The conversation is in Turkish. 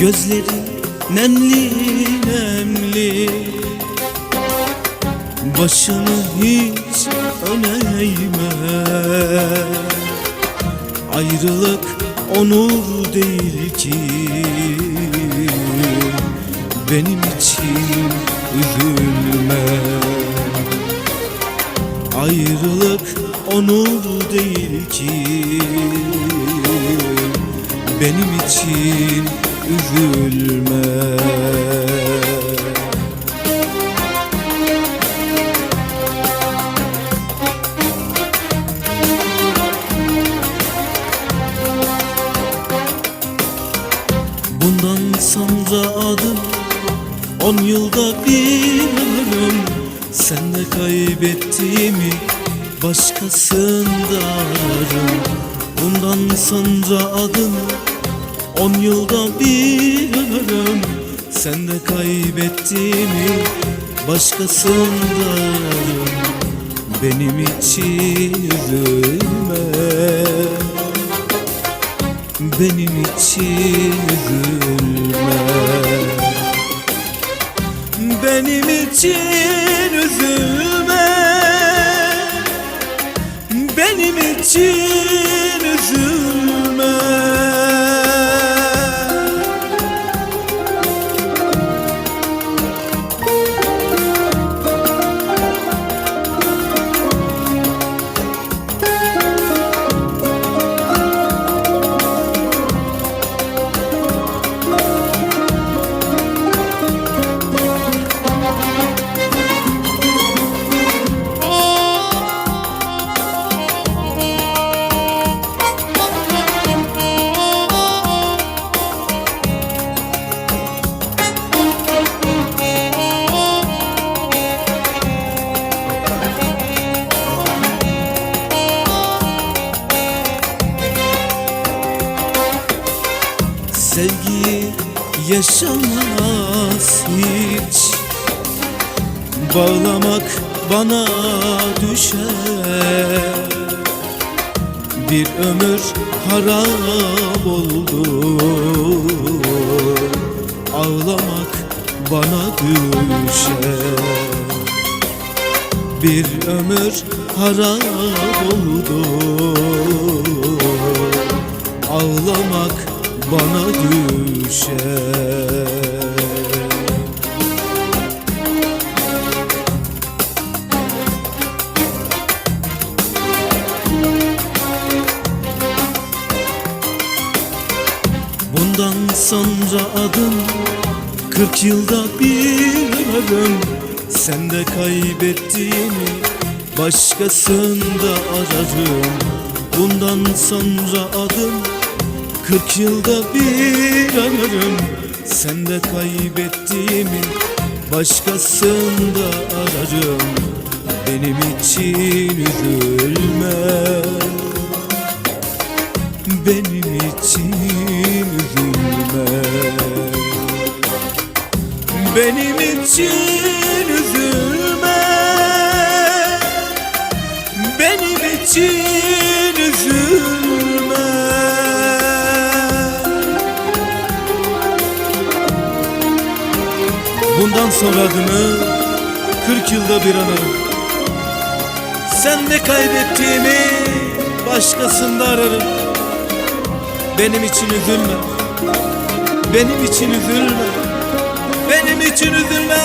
Gözlerin nemli nemli. Başını hiç öne eğme Ayrılık onur değil ki. Benim için üzülme. Ayrılık onur değil ki. Benim için üzülme. Bundan sonra adım On yılda bir. Ölüm Sen de kaybettiğimi Başkasında ararım. Bundan sonra adım On yılda bir ölüm Sen de kaybettiğimi Başkasında Benim için üzülme. Benim için üzülme. Benim için üzülme. Benim için üzülme Sevgiyi yaşamaz hiç. Bağlamak bana düşer. Bir ömür harap oldu. Ağlamak bana düşer. Bir ömür harap oldu. Ağlamak bana düşer Bundan sonra adım Kırk yılda bir ölüm Sen de kaybettiğimi Başkasında ararım. Bundan sonra adım Kırk yılda bir ararım. Sen de kaybettiğimi Başkasında ararım. Benim için üzülme. Benim için üzülme. Benim için üzülme Bundan sonra adını 40 yılda bir anarım. Sen de kaybettiğimi başkasında ararım. Benim için üzülme. Benim için üzülme. Benim için üzülme